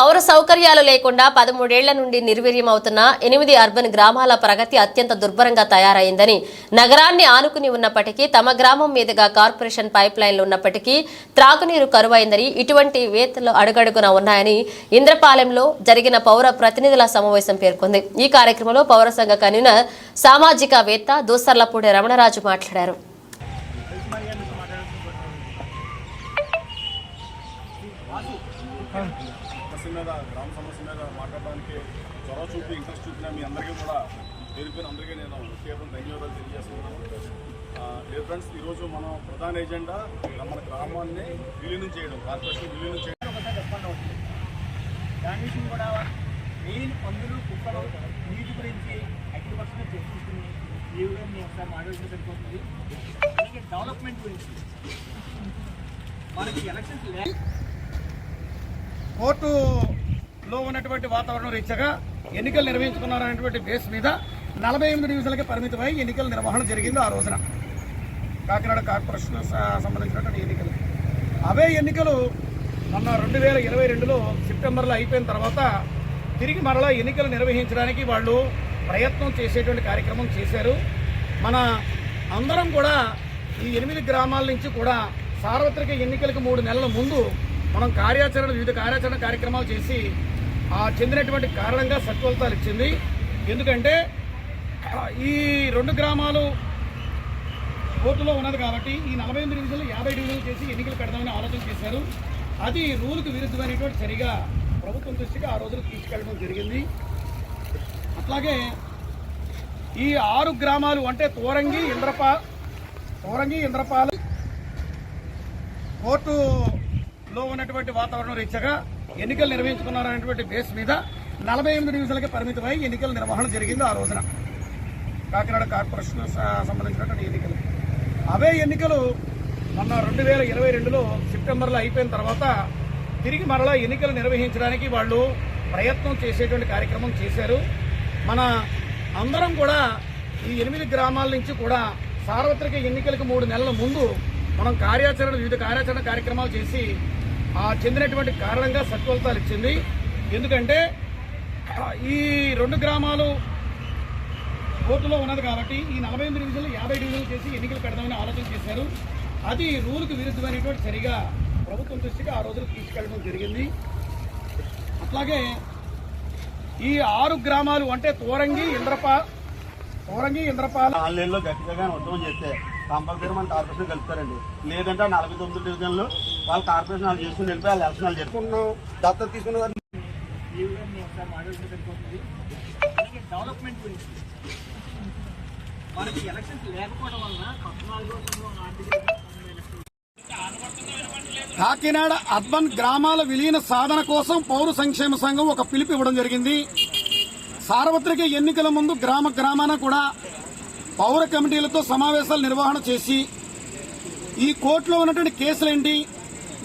పౌర సౌకర్యాలు లేకుండా పదమూడేళ్ళ నుండి నిర్వీర్యం అవుతున్న ఎనిమిది అర్బన్ గ్రామాల ప్రగతి అత్యంత దుర్భరంగా తయారైందని నగరాన్ని ఆనుకుని ఉన్నప్పటికీ తమ గ్రామం మీదుగా కార్పొరేషన్ పైప్ లైన్లు ఉన్నప్పటికీ త్రాగునీరు కరువైందని ఇటువంటి వేతలు అడుగడుగున ఉన్నాయని ఇంద్రపాలెంలో జరిగిన పౌర ప్రతినిధుల సమావేశం పేర్కొంది. ఈ కార్యక్రమంలో పౌర సంఘ కన్వీనర్ సామాజికవేత్త దూసర్లపూడి రమణరాజు మాట్లాడారు. సమస్య మీద గ్రామ సమస్య మీద మాట్లాడడానికి చొరవ చూపి ఇంట్రెస్ట్ చూపిన మీ అందరికీ కూడా పేరుపైన అందరికీ నేను కేవలం ధన్యవాదాలు తెలియజేస్తున్నాను. ఆ, లేదు ఫ్రెండ్స్ ఈరోజు మనం ప్రధాన ఎజెండా మన గ్రామాన్ని విలీనం చేయడం కార్పొరేషన్ విలీనం చేయడం. ఒకసారి రెస్పాండ్ అవుతుంది దాని విషయం కూడా మెయిన్ పందులు కుక్కలు నీటి గురించి అగ్రికల్చర్ చర్చిస్తుంది ఈ విధంగా మేము ఒకసారి మాట్లాడితే సరిపోతుంది. అలాగే డెవలప్మెంట్ గురించి. మనకి ఎలక్షన్స్ లే కోర్టులో ఉన్నటువంటి వాతావరణం రీత్యాగా ఎన్నికలు నిర్వహించుకున్నారనేటువంటి బేస్ మీద నలభై ఎనిమిది నిమిషాలకే పరిమితమై ఎన్నికల నిర్వహణ జరిగింది ఆ రోజున. కాకినాడ కార్పొరేషన్ సంబంధించినటువంటి ఎన్నికలు. అవే ఎన్నికలు మొన్న రెండు వేల ఇరవై రెండులో సెప్టెంబర్లో అయిపోయిన తర్వాత తిరిగి మరలా ఎన్నికలు నిర్వహించడానికి వాళ్ళు ప్రయత్నం చేసేటువంటి కార్యక్రమం చేశారు. మన అందరం కూడా ఈ ఎనిమిది గ్రామాల నుంచి కూడా సార్వత్రిక ఎన్నికలకు మూడు నెలల ముందు మనం కార్యాచరణ వివిధ కార్యాచరణ కార్యక్రమాలు చేసి ఆ చెందినటువంటి కారణంగా సత్ఫలితాలు ఇచ్చింది. ఎందుకంటే ఈ రెండు గ్రామాలు కోర్టులో ఉన్నది కాబట్టి ఈ నలభై ఎనిమిది డివిజన్లు యాభై డివిజన్లు చేసి ఎన్నికలు పెడదామని ఆలోచన చేశారు. అది రూల్కి విరుద్ధమైనటువంటి సరిగా ప్రభుత్వం దృష్టికి ఆ రోజులు తీసుకెళ్ళడం జరిగింది. అట్లాగే ఈ ఆరు గ్రామాలు అంటే తోరంగి ఇంద్రపా తోరంగి ఇంద్రపాల లో ఉన్నటువంటి వాతావరణం రీత్యాగా ఎన్నికలు నిర్వహించుకున్నారనేటువంటి బేస్ మీద నలభై ఎనిమిది నిమిషాలకే పరిమితమై ఎన్నికల నిర్వహణ జరిగింది ఆ రోజున. కాకినాడ కార్పొరేషన్ స- సంబంధించినటువంటి ఎన్నికలు. అవే ఎన్నికలు మొన్న రెండు వేల ఇరవై రెండులో సెప్టెంబర్లో అయిపోయిన తర్వాత తిరిగి మరలా ఎన్నికలు నిర్వహించడానికి వాళ్ళు ప్రయత్నం చేసేటువంటి కార్యక్రమం చేశారు. మన అందరం కూడా ఈ ఎనిమిది గ్రామాల నుంచి కూడా సార్వత్రిక ఎన్నికలకు మూడు నెలల ముందు మనం కార్యాచరణ వివిధ కార్యాచరణ కార్యక్రమాలు చేసి ఆ చెందినటువంటి కారణంగా సత్ఫలితాలు ఇచ్చింది. ఎందుకంటే ఈ రెండు గ్రామాలు కోర్టులో ఉన్నది కాబట్టి ఈ నలభై ఎనిమిది డివిజన్లు యాభై డివిజన్లు చేసి ఎన్నికలు పెడదామని ఆలోచన చేశారు. అది రూల్కి విరుద్ధమైనటువంటి సరిగా ప్రభుత్వం దృష్టికి ఆ రోజులు తీసుకెళ్ళడం జరిగింది. అట్లాగే ఈ ఆరు గ్రామాలు అంటే తోరంగి ఇంద్రపా తోరంగి ఇంద్రపాల ఆన్లైన్లో గట్టిగా ఉద్యమం చేస్తే కంపల్సరీ మన కార్పొరేషన్ కలుపుతారండి. లేదంటే నలభై తొమ్మిది డివిజన్లు వాళ్ళు కార్పొరేషన్ వాళ్ళు చేసుకుని వెళ్ళిపోయి వాళ్ళు ఎలక్షన్ వాళ్ళు జరుపుకున్నాం దత్తత తీసుకున్న వారిని డెవలప్మెంట్ గురించి మనకి ఎలక్షన్స్ లేకపోవడం వలన పద్నాలుగో కాకినాడ అర్బన్ గ్రామాల విలీన సాధన కోసం పౌర సంక్షేమ సంఘం ఒక పిలుపు ఇవ్వడం జరిగింది. సార్వత్రిక ఎన్నికల ముందు గ్రామ గ్రామాన కూడా పౌర కమిటీలతో సమావేశాలు నిర్వహణ చేసి ఈ కోర్టులో ఉన్నటువంటి కేసులేంటి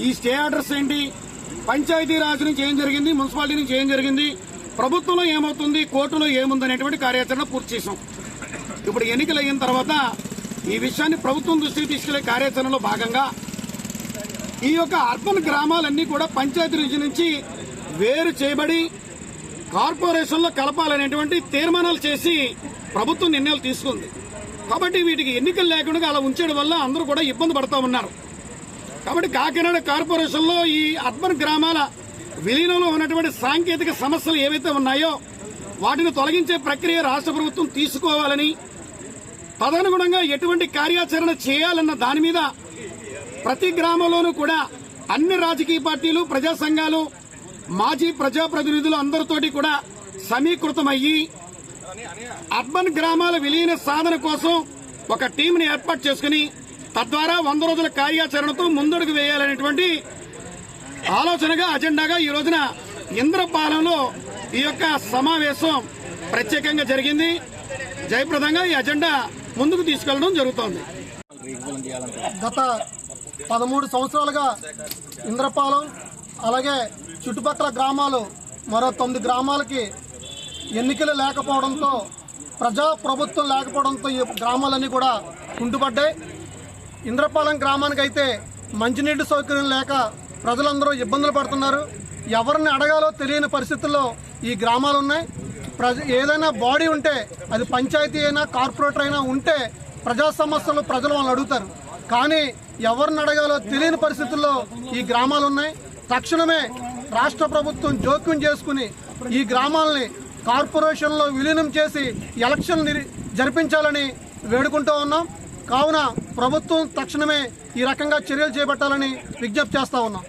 ఈ స్టే ఆర్డర్స్ ఏంటి? పంచాయతీరాజ్ నుంచి ఏం జరిగింది? మున్సిపాలిటీ నుంచి ఏం జరిగింది? ప్రభుత్వంలో ఏమవుతుంది? కోర్టులో ఏముంది అనేటువంటి కార్యాచరణ పూర్తి చేశాం. ఇప్పుడు ఎన్నికలు అయిన తర్వాత ఈ విషయాన్ని ప్రభుత్వం దృష్టికి తీసుకెళ్ళే కార్యాచరణలో భాగంగా ఈ యొక్క అర్బన్ గ్రామాలన్నీ కూడా పంచాయతీ నుంచి వేరు చేయబడి కార్పొరేషన్లో కలపాలనేటువంటి తీర్మానాలు చేసి ప్రభుత్వం నిర్ణయాలు తీసుకుంది. కాబట్టి వీటికి ఎన్నికలు లేకుండా అలా ఉంచడం వల్ల అందరూ కూడా ఇబ్బంది పడతా ఉన్నారు. కాబట్టి కాకినాడ కార్పొరేషన్లో ఈ అర్బన్ గ్రామాల విలీనంలో ఉన్నటువంటి సాంకేతిక సమస్యలు ఏవైతే ఉన్నాయో వాటిని తొలగించే ప్రక్రియ రాష్ట్ర ప్రభుత్వం తీసుకోవాలని తదనుగుణంగా ఎటువంటి కార్యాచరణ చేయాలన్న దాని మీద ప్రతి గ్రామంలోనూ కూడా అన్ని రాజకీయ పార్టీలు ప్రజా సంఘాలు మాజీ ప్రజాప్రతినిధులు అందరితోటి కూడా సమీకృతమయ్యి అర్బన్ గ్రామాల విలీన సాధన కోసం ఒక టీంని ఏర్పాటు చేసుకుని తద్వారా వంద రోజుల కార్యాచరణతో ముందడుగు వేయాలనేటువంటి ఆలోచనగా అజెండాగా ఈ రోజున ఇంద్రపాలెంలో ఈ యొక్క సమావేశం ప్రత్యేకంగా జరిగింది. జయప్రదంగా ఈ అజెండా ముందుకు తీసుకెళ్ళడం జరుగుతోంది. గత పదమూడు సంవత్సరాలుగా ఇంద్రపాలెం అలాగే చుట్టుపక్కల గ్రామాలు మరో తొమ్మిది గ్రామాలకి ఎన్నికలు లేకపోవడంతో ప్రజా ప్రభుత్వం లేకపోవడంతో ఈ గ్రామాలన్నీ కూడా కుంటుపడ్డాయి. ఇంద్రపాలెం గ్రామానికి అయితే మంచినీటి సౌకర్యం లేక ప్రజలందరూ ఇబ్బందులు పడుతున్నారు. ఎవరిని అడగాలో తెలియని పరిస్థితుల్లో ఈ గ్రామాలు ఉన్నాయి. ప్రజ ఏదైనా బాడీ ఉంటే అది పంచాయతీ అయినా కార్పొరేటర్ అయినా ఉంటే ప్రజా సమస్యలు ప్రజలు వాళ్ళు అడుగుతారు. కానీ ఎవరిని అడగాలో తెలియని పరిస్థితుల్లో ఈ గ్రామాలు ఉన్నాయి. తక్షణమే రాష్ట్ర ప్రభుత్వం జోక్యం చేసుకుని ఈ గ్రామాలని కార్పొరేషన్లో విలీనం చేసి ఎలక్షన్ జరిపించాలని వేడుకుంటూ ఉన్నాం. కావున ప్రభుత్వం తక్షణమే ఈ రకంగా చర్యలు చేపట్టాలని విజ్ఞప్తి చేస్తూ ఉన్నాం.